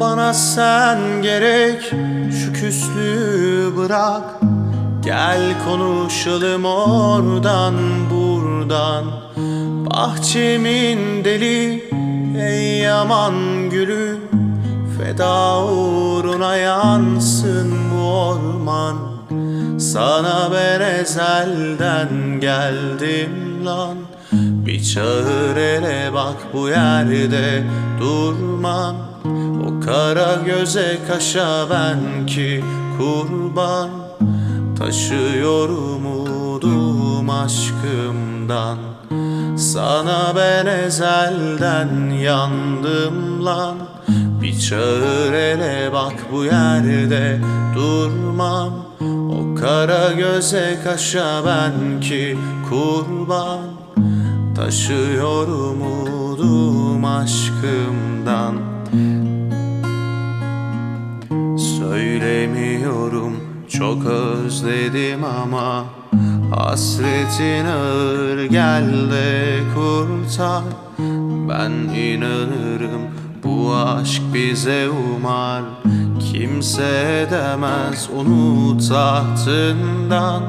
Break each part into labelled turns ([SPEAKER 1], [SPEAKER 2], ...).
[SPEAKER 1] Bana sen gerek şu küslüğü bırak. Gel konuşalım oradan buradan. Bahçemin deli ey yaman gülü. Feda uğruna yansın bu orman. Sana ben ezelden geldim lan Bir çağır ele bak bu yerde durmam. O kara göze kaşa ben ki kurban. Taşıyorum umudum aşkımdan. Sana ben ezelden yandım lan. Bir çağır ele bak bu yerde durmam. O kara göze kaşa ben ki kurban Taşıyorum umudum aşkımdan. Söylemiyorum çok özledim ama Hasretin ağır gel de kurtar. Ben inanırım bu aşk bize umar. Kimse edemez onu tahtından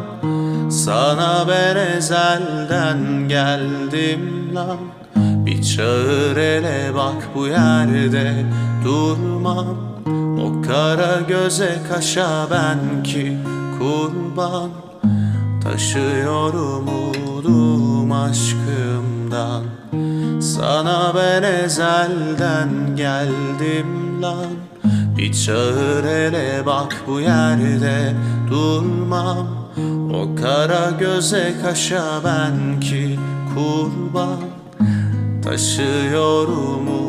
[SPEAKER 1] Sana ben ezelden geldim lan. Bir çağır ele bak bu yerde durmam. O kara göze kaşa ben ki kurban. Taşıyorum umudum aşkımdan. Sana ben ezelden geldim lan Bir çağır ele bak bu yerde durmam. O kara göze kaşa ben ki kurban. Taşıyorum